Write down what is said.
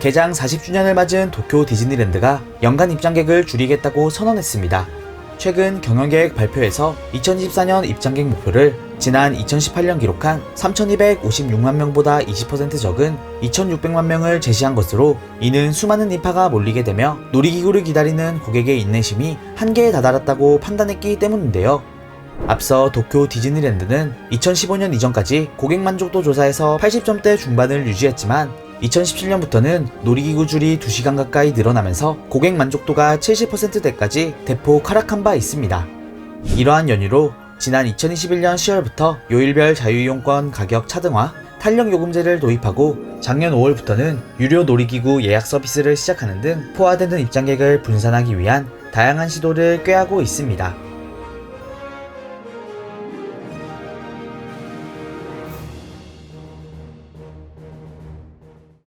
개장 40주년을 맞은 도쿄 디즈니랜드가 연간 입장객을 줄이겠다고 선언했습니다. 최근 경영계획 발표에서 2024년 입장객 목표를 지난 2018년 기록한 3,256만 명보다 20% 적은 2,600만 명을 제시한 것으로 이는 수많은 인파가 몰리게 되며 놀이기구를 기다리는 고객의 인내심이 한계에 다다랐다고 판단했기 때문인데요. 앞서 도쿄 디즈니랜드는 2015년 이전까지 고객 만족도 조사에서 80점대 중반을 유지했지만 2017년부터는 놀이기구 줄이 2시간 가까이 늘어나면서 고객 만족도가 70%대까지 대폭 하락한 바 있습니다. 이러한 연유로 지난 2021년 10월부터 요일별 자유이용권 가격 차등화, 탄력 요금제를 도입하고 작년 5월부터는 유료 놀이기구 예약 서비스를 시작하는 등 포화되는 입장객을 분산하기 위한 다양한 시도를 꾀하고 있습니다.